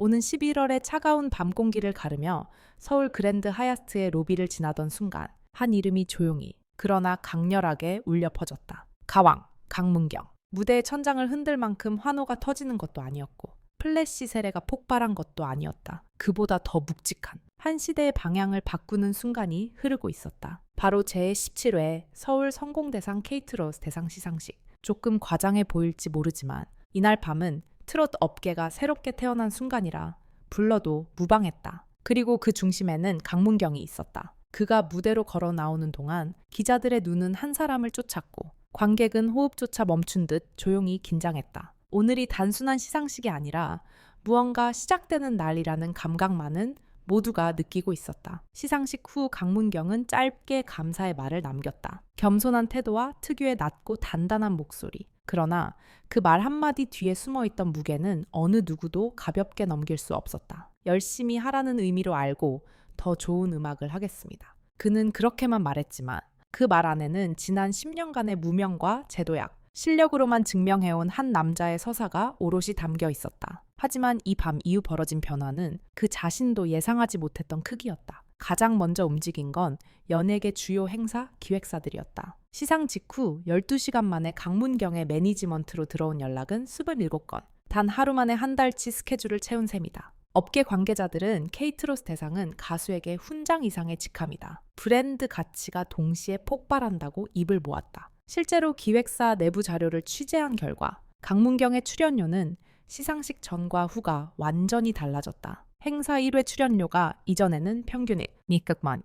오는 11월의 차가운 밤 공기를 가르며 서울 그랜드 하얏트의 로비를 지나던 순간 한 이름이 조용히 그러나 강렬하게 울려 퍼졌다. 가왕, 강문경. 무대의 천장을 흔들 만큼 환호가 터지는 것도 아니었고 플래시 세례가 폭발한 것도 아니었다. 그보다 더 묵직한 한 시대의 방향을 바꾸는 순간이 흐르고 있었다. 바로 제17회 서울 성공대상 케이트로스 대상 시상식. 조금 과장해 보일지 모르지만 이날 밤은 트롯 업계가 새롭게 태어난 순간이라 불러도 무방했다. 그리고 그 중심에는 강문경이 있었다. 그가 무대로 걸어 나오는 동안 기자들의 눈은 한 사람을 쫓았고 관객은 호흡조차 멈춘 듯 조용히 긴장했다. 오늘이 단순한 시상식이 아니라 무언가 시작되는 날이라는 감각만은 모두가 느끼고 있었다. 시상식 후 강문경은 짧게 감사의 말을 남겼다. 겸손한 태도와 특유의 낮고 단단한 목소리. 그러나 그 말 한마디 뒤에 숨어 있던 무게는 어느 누구도 가볍게 넘길 수 없었다. 열심히 하라는 의미로 알고 더 좋은 음악을 하겠습니다. 그는 그렇게만 말했지만 그 말 안에는 지난 10년간의 무명과 제도약, 실력으로만 증명해온 한 남자의 서사가 오롯이 담겨 있었다. 하지만 이 밤 이후 벌어진 변화는 그 자신도 예상하지 못했던 크기였다. 가장 먼저 움직인 건 연예계 주요 행사 기획사들이었다. 시상 직후 12시간 만에 강문경의 매니지먼트로 들어온 연락은 27건. 단 하루 만에 한 달치 스케줄을 채운 셈이다. 업계 관계자들은 케이트로스 대상은 가수에게 훈장 이상의 직함이다. 브랜드 가치가 동시에 폭발한다고 입을 모았다. 실제로 기획사 내부 자료를 취재한 결과 강문경의 출연료는 시상식 전과 후가 완전히 달라졌다. 행사 1회 출연료가 이전에는 평균 200만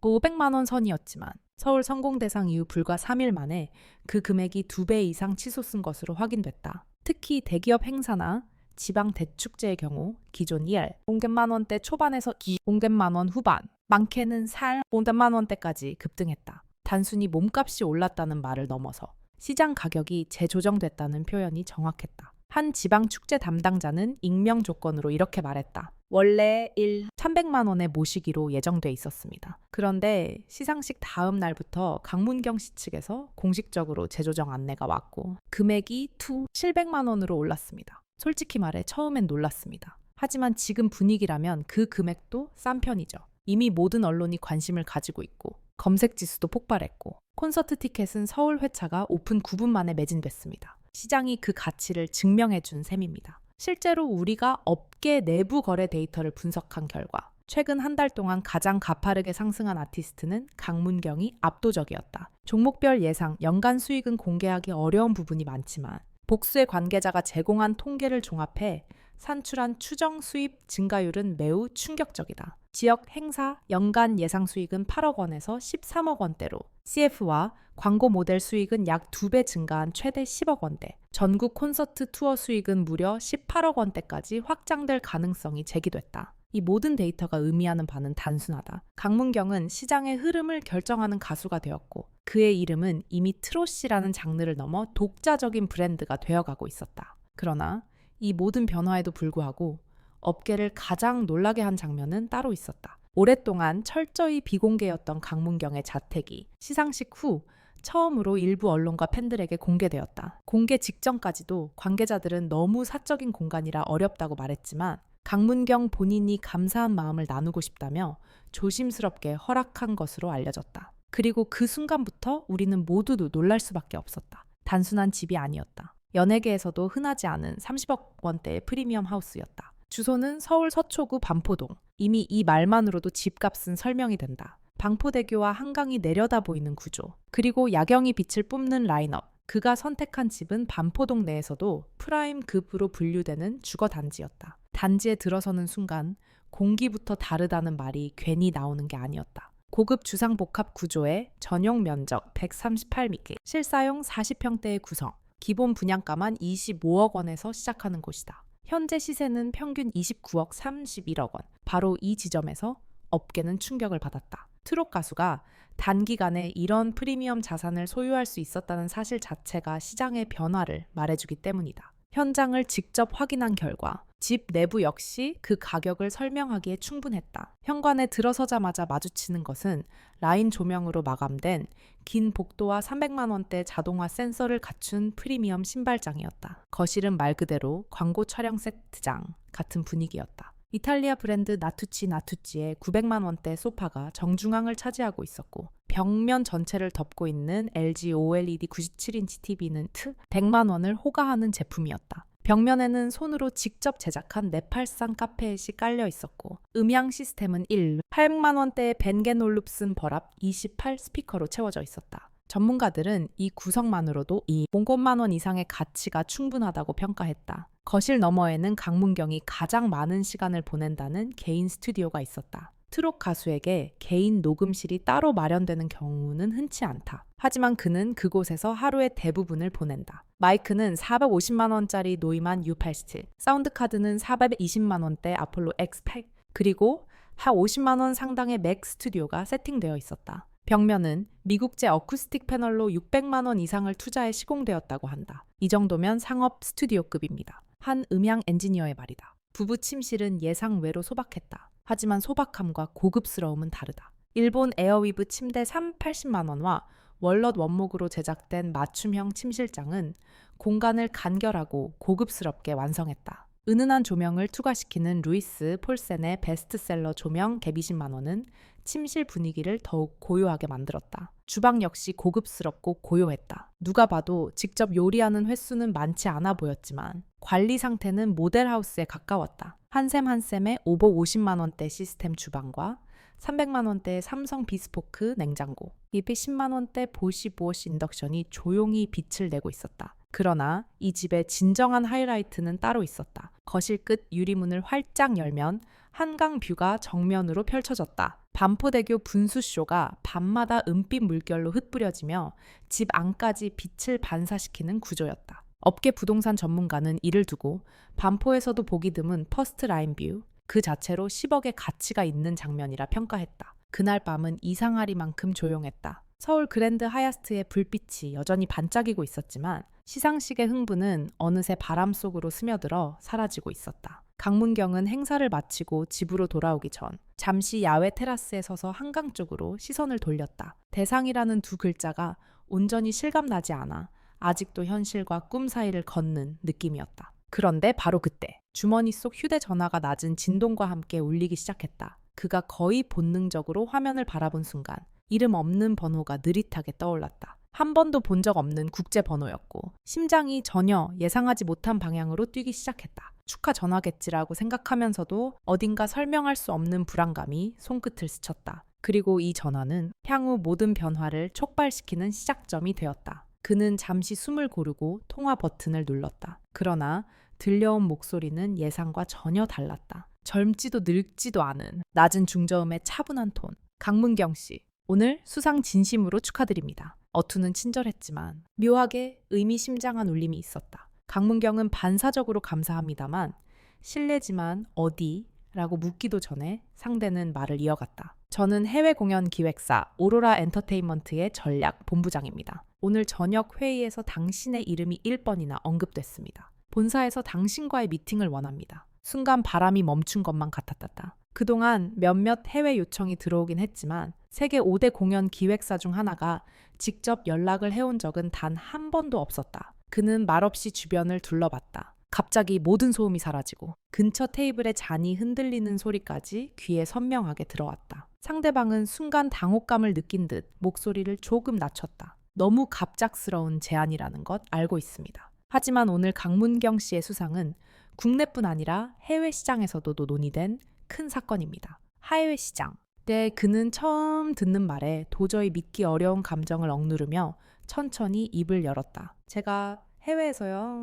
500만 원 선이었지만 서울 성공 대상 이후 불과 3일 만에 그 금액이 2배 이상 치솟은 것으로 확인됐다. 특히 대기업 행사나 지방 대축제의 경우 기존 1, 500만 원대 초반에서 2, 500만 원 후반, 많게는 살 500만 원대까지 급등했다. 단순히 몸값이 올랐다는 말을 넘어서 시장 가격이 재조정됐다는 표현이 정확했다. 한 지방 축제 담당자는 익명 조건으로 이렇게 말했다. 원래 1 300만 원에 모시기로 예정돼 있었습니다. 그런데 시상식 다음 날부터 강문경 씨 측에서 공식적으로 재조정 안내가 왔고 금액이 2 700만 원으로 올랐습니다. 솔직히 말해 처음엔 놀랐습니다. 하지만 지금 분위기라면 그 금액도 싼 편이죠. 이미 모든 언론이 관심을 가지고 있고 검색 지수도 폭발했고 콘서트 티켓은 서울 회차가 오픈 9분 만에 매진됐습니다. 시장이 그 가치를 증명해 준 셈입니다. 실제로 우리가 업계 내부 거래 데이터를 분석한 결과 최근 한 달 동안 가장 가파르게 상승한 아티스트는 강문경이 압도적이었다. 종목별 예상 연간 수익은 공개하기 어려운 부분이 많지만 복수의 관계자가 제공한 통계를 종합해 산출한 추정 수입 증가율은 매우 충격적이다. 지역 행사 연간 예상 수익은 8억 원에서 13억 원대로 CF와 광고 모델 수익은 약 2배 증가한 최대 10억 원대, 전국 콘서트 투어 수익은 무려 18억 원대까지 확장될 가능성이 제기됐다. 이 모든 데이터가 의미하는 바는 단순하다. 강문경은 시장의 흐름을 결정하는 가수가 되었고 그의 이름은 이미 트롯이라는 장르를 넘어 독자적인 브랜드가 되어가고 있었다. 그러나 이 모든 변화에도 불구하고 업계를 가장 놀라게 한 장면은 따로 있었다. 오랫동안 철저히 비공개였던 강문경의 자택이 시상식 후 처음으로 일부 언론과 팬들에게 공개되었다. 공개 직전까지도 관계자들은 너무 사적인 공간이라 어렵다고 말했지만 강문경 본인이 감사한 마음을 나누고 싶다며 조심스럽게 허락한 것으로 알려졌다. 그리고 그 순간부터 우리는 모두도 놀랄 수밖에 없었다. 단순한 집이 아니었다. 연예계에서도 흔하지 않은 30억 원대의 프리미엄 하우스였다. 주소는 서울 서초구 반포동. 이미 이 말만으로도 집값은 설명이 된다. 방포대교와 한강이 내려다 보이는 구조. 그리고 야경이 빛을 뿜는 라인업. 그가 선택한 집은 반포동 내에서도 프라임급으로 분류되는 주거 단지였다. 단지에 들어서는 순간 공기부터 다르다는 말이 괜히 나오는 게 아니었다. 고급 주상복합 구조의 전용 면적 138m, 실사용 40평대의 구성, 기본 분양가만 25억 원에서 시작하는 곳이다. 현재 시세는 평균 29억 31억 원. 바로 이 지점에서 업계는 충격을 받았다. 트롯 가수가 단기간에 이런 프리미엄 자산을 소유할 수 있었다는 사실 자체가 시장의 변화를 말해주기 때문이다. 현장을 직접 확인한 결과 집 내부 역시 그 가격을 설명하기에 충분했다. 현관에 들어서자마자 마주치는 것은 라인 조명으로 마감된 긴 복도와 300만 원대 자동화 센서를 갖춘 프리미엄 신발장이었다. 거실은 말 그대로 광고 촬영 세트장 같은 분위기였다. 이탈리아 브랜드 나투치 나투치의 900만 원대 소파가 정중앙을 차지하고 있었고 벽면 전체를 덮고 있는 LG OLED 97인치 TV는 트 100만 원을 호가하는 제품이었다. 벽면에는 손으로 직접 제작한 네팔산 카페햇이 깔려 있었고 음향 시스템은 1, 800만 원대의 벤겐 올룹슨 버랍 28 스피커로 채워져 있었다. 전문가들은 이 구성만으로도 이 500만 원 이상의 가치가 충분하다고 평가했다. 거실 너머에는 강문경이 가장 많은 시간을 보낸다는 개인 스튜디오가 있었다. 트롯 가수에게 개인 녹음실이 따로 마련되는 경우는 흔치 않다. 하지만 그는 그곳에서 하루의 대부분을 보낸다. 마이크는 450만 원짜리 노이만 U87, 사운드 카드는 420만 원대 아폴로 X100, 그리고 하 50만 원 상당의 맥 스튜디오가 세팅되어 있었다. 벽면은 미국제 어쿠스틱 패널로 600만 원 이상을 투자해 시공되었다고 한다. 이 정도면 상업 스튜디오급입니다. 한 음향 엔지니어의 말이다. 부부 침실은 예상 외로 소박했다. 하지만 소박함과 고급스러움은 다르다. 일본 에어위브 침대 380만 원과 월넛 원목으로 제작된 맞춤형 침실장은 공간을 간결하고 고급스럽게 완성했다. 은은한 조명을 투과시키는 루이스 폴센의 베스트셀러 조명 개 20만 원은 침실 분위기를 더욱 고요하게 만들었다. 주방 역시 고급스럽고 고요했다. 누가 봐도 직접 요리하는 횟수는 많지 않아 보였지만 관리 상태는 모델하우스에 가까웠다. 한샘 한샘의 오버 50만 원대 시스템 주방과 300만 원대의 삼성 비스포크 냉장고, 210만 원대 보시 부어시 인덕션이 조용히 빛을 내고 있었다. 그러나 이 집의 진정한 하이라이트는 따로 있었다. 거실 끝 유리문을 활짝 열면 한강 뷰가 정면으로 펼쳐졌다. 반포대교 분수쇼가 밤마다 은빛 물결로 흩뿌려지며 집 안까지 빛을 반사시키는 구조였다. 업계 부동산 전문가는 이를 두고 반포에서도 보기 드문 퍼스트 라인 뷰, 그 자체로 10억의 가치가 있는 장면이라 평가했다. 그날 밤은 이상하리만큼 조용했다. 서울 그랜드 하야스트의 불빛이 여전히 반짝이고 있었지만 시상식의 흥분은 어느새 바람 속으로 스며들어 사라지고 있었다. 강문경은 행사를 마치고 집으로 돌아오기 전 잠시 야외 테라스에 서서 한강 쪽으로 시선을 돌렸다. 대상이라는 두 글자가 온전히 실감나지 않아 아직도 현실과 꿈 사이를 걷는 느낌이었다. 그런데 바로 그때 주머니 속 휴대전화가 낮은 진동과 함께 울리기 시작했다. 그가 거의 본능적으로 화면을 바라본 순간 이름 없는 번호가 느릿하게 떠올랐다. 한 번도 본 적 없는 국제 번호였고 심장이 전혀 예상하지 못한 방향으로 뛰기 시작했다. 축하 전화겠지라고 생각하면서도 어딘가 설명할 수 없는 불안감이 손끝을 스쳤다. 그리고 이 전화는 향후 모든 변화를 촉발시키는 시작점이 되었다. 그는 잠시 숨을 고르고 통화 버튼을 눌렀다. 그러나 들려온 목소리는 예상과 전혀 달랐다. 젊지도 늙지도 않은 낮은 중저음의 차분한 톤. 강문경 씨, 오늘 수상 진심으로 축하드립니다. 어투는 친절했지만 묘하게 의미심장한 울림이 있었다. 강문경은 반사적으로 감사합니다만 실례지만 어디? 라고 묻기도 전에 상대는 말을 이어갔다. 저는 해외 공연 기획사 오로라 엔터테인먼트의 전략 본부장입니다. 오늘 저녁 회의에서 당신의 이름이 1번이나 언급됐습니다. 본사에서 당신과의 미팅을 원합니다. 순간 바람이 멈춘 것만 같았다. 그동안 몇몇 해외 요청이 들어오긴 했지만 세계 5대 공연 기획사 중 하나가 직접 연락을 해온 적은 단 한 번도 없었다. 그는 말없이 주변을 둘러봤다. 갑자기 모든 소음이 사라지고 근처 테이블의 잔이 흔들리는 소리까지 귀에 선명하게 들어왔다. 상대방은 순간 당혹감을 느낀 듯 목소리를 조금 낮췄다. 너무 갑작스러운 제안이라는 것 알고 있습니다. 하지만 오늘 강문경 씨의 수상은 국내뿐 아니라 해외 시장에서도 논의된 큰 사건입니다. 해외 시장. 때 그는 처음 듣는 말에 도저히 믿기 어려운 감정을 억누르며 천천히 입을 열었다. 제가 해외에서요.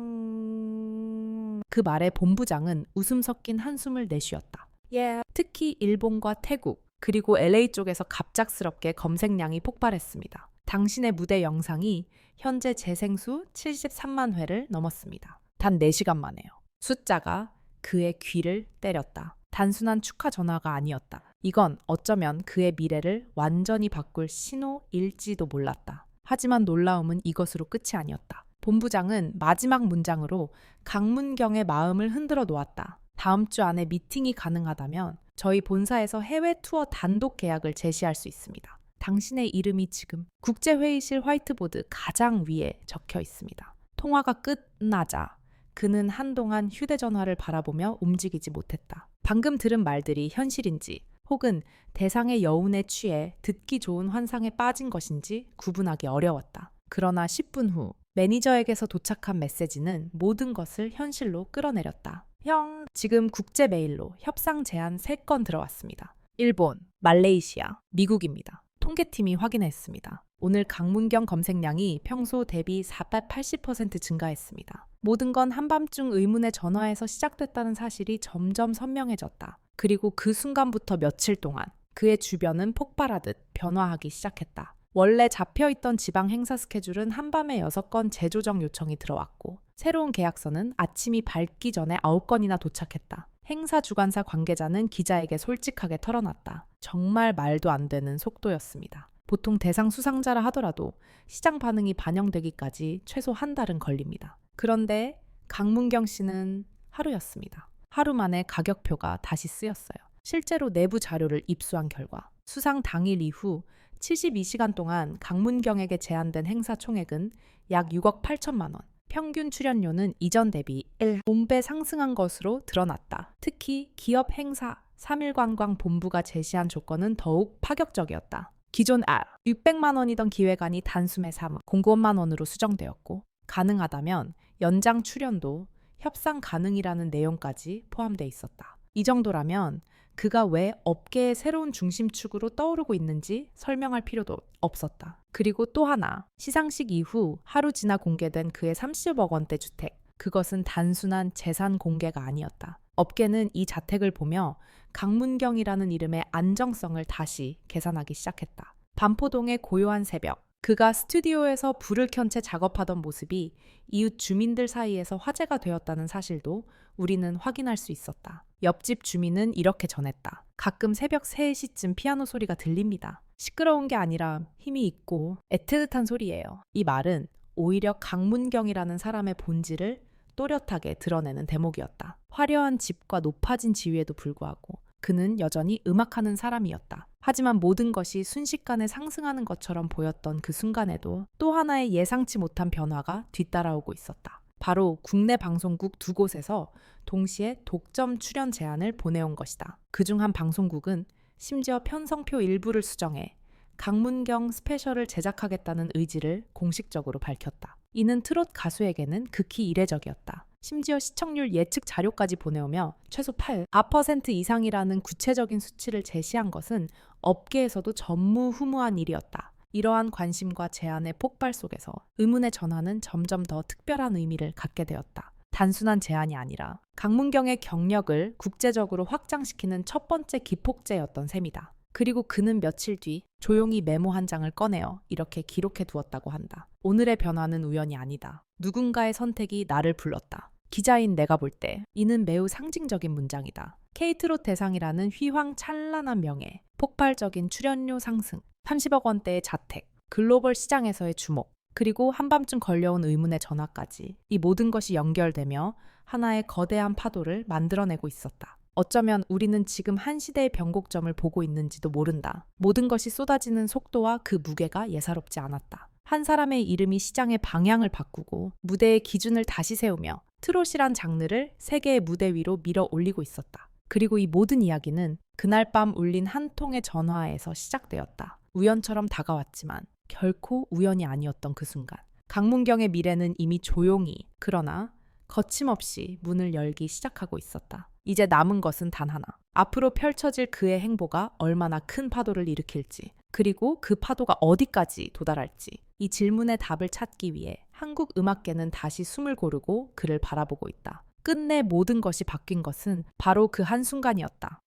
그 말에 본부장은 웃음 섞인 한숨을 내쉬었다. 예. 특히 일본과 태국, 그리고 LA 쪽에서 갑작스럽게 검색량이 폭발했습니다. 당신의 무대 영상이 현재 재생수 73만 회를 넘었습니다. 단 4시간 만에요. 숫자가 그의 귀를 때렸다. 단순한 축하 전화가 아니었다. 이건 어쩌면 그의 미래를 완전히 바꿀 신호일지도 몰랐다. 하지만 놀라움은 이것으로 끝이 아니었다. 본부장은 마지막 문장으로 강문경의 마음을 흔들어 놓았다. 다음 주 안에 미팅이 가능하다면 저희 본사에서 해외 투어 단독 계약을 제시할 수 있습니다. 당신의 이름이 지금 국제회의실 화이트보드 가장 위에 적혀 있습니다. 통화가 끝나자 그는 한동안 휴대전화를 바라보며 움직이지 못했다. 방금 들은 말들이 현실인지 혹은 대상의 여운에 취해 듣기 좋은 환상에 빠진 것인지 구분하기 어려웠다. 그러나 10분 후 매니저에게서 도착한 메시지는 모든 것을 현실로 끌어내렸다. 형, 지금 국제 메일로 협상 제안 3건 들어왔습니다. 일본, 말레이시아, 미국입니다. 통계팀이 확인했습니다. 오늘 강문경 검색량이 평소 대비 480% 증가했습니다. 모든 건 한밤중 의문의 전화에서 시작됐다는 사실이 점점 선명해졌다. 그리고 그 순간부터 며칠 동안 그의 주변은 폭발하듯 변화하기 시작했다. 원래 잡혀있던 지방 행사 스케줄은 한밤에 6건 재조정 요청이 들어왔고 새로운 계약서는 아침이 밝기 전에 9건이나 도착했다. 행사 주관사 관계자는 기자에게 솔직하게 털어놨다. 정말 말도 안 되는 속도였습니다. 보통 대상 수상자라 하더라도 시장 반응이 반영되기까지 최소 한 달은 걸립니다. 그런데 강문경 씨는 하루였습니다. 하루 만에 가격표가 다시 쓰였어요. 실제로 내부 자료를 입수한 결과 수상 당일 이후 72시간 동안 강문경에게 제안된 행사 총액은 약 6억 8천만 원. 평균 출연료는 이전 대비 1배 상승한 것으로 드러났다. 특히 기업 행사 3일 관광 본부가 제시한 조건은 더욱 파격적이었다. 기존 R 600만 원이던 기획안이 단숨에 3억 09원만 원으로 수정되었고 가능하다면 연장 출연도 협상 가능이라는 내용까지 포함돼 있었다. 이 정도라면 그가 왜 업계의 새로운 중심축으로 떠오르고 있는지 설명할 필요도 없었다. 그리고 또 하나, 시상식 이후 하루 지나 공개된 그의 30억 원대 주택. 그것은 단순한 재산 공개가 아니었다. 업계는 이 자택을 보며 강문경이라는 이름의 안정성을 다시 계산하기 시작했다. 반포동의 고요한 새벽. 그가 스튜디오에서 불을 켠 채 작업하던 모습이 이웃 주민들 사이에서 화제가 되었다는 사실도 우리는 확인할 수 있었다. 옆집 주민은 이렇게 전했다. 가끔 새벽 3시쯤 피아노 소리가 들립니다. 시끄러운 게 아니라 힘이 있고 애틋한 소리예요. 이 말은 오히려 강문경이라는 사람의 본질을 또렷하게 드러내는 대목이었다. 화려한 집과 높아진 지위에도 불구하고 그는 여전히 음악하는 사람이었다. 하지만 모든 것이 순식간에 상승하는 것처럼 보였던 그 순간에도 또 하나의 예상치 못한 변화가 뒤따라오고 있었다. 바로 국내 방송국 두 곳에서 동시에 독점 출연 제안을 보내온 것이다. 그중 한 방송국은 심지어 편성표 일부를 수정해 강문경 스페셜을 제작하겠다는 의지를 공식적으로 밝혔다. 이는 트롯 가수에게는 극히 이례적이었다. 심지어 시청률 예측 자료까지 보내오며 최소 8, 4% 이상이라는 구체적인 수치를 제시한 것은 업계에서도 전무후무한 일이었다. 이러한 관심과 제안의 폭발 속에서 의문의 전화는 점점 더 특별한 의미를 갖게 되었다. 단순한 제안이 아니라 강문경의 경력을 국제적으로 확장시키는 첫 번째 기폭제였던 셈이다. 그리고 그는 며칠 뒤 조용히 메모 한 장을 꺼내어 이렇게 기록해 두었다고 한다. 오늘의 변화는 우연이 아니다. 누군가의 선택이 나를 불렀다. 기자인 내가 볼 때 이는 매우 상징적인 문장이다. 케이트롯 대상이라는 휘황찬란한 명예, 폭발적인 출연료 상승, 30억 원대의 자택, 글로벌 시장에서의 주목, 그리고 한밤중 걸려온 의문의 전화까지 이 모든 것이 연결되며 하나의 거대한 파도를 만들어내고 있었다. 어쩌면 우리는 지금 한 시대의 변곡점을 보고 있는지도 모른다. 모든 것이 쏟아지는 속도와 그 무게가 예사롭지 않았다. 한 사람의 이름이 시장의 방향을 바꾸고 무대의 기준을 다시 세우며 트롯이란 장르를 세계의 무대 위로 밀어 올리고 있었다. 그리고 이 모든 이야기는 그날 밤 울린 한 통의 전화에서 시작되었다. 우연처럼 다가왔지만 결코 우연이 아니었던 그 순간. 강문경의 미래는 이미 조용히, 그러나 거침없이 문을 열기 시작하고 있었다. 이제 남은 것은 단 하나. 앞으로 펼쳐질 그의 행보가 얼마나 큰 파도를 일으킬지, 그리고 그 파도가 어디까지 도달할지, 이 질문의 답을 찾기 위해 한국 음악계는 다시 숨을 고르고 그를 바라보고 있다. 끝내 모든 것이 바뀐 것은 바로 그 한순간이었다.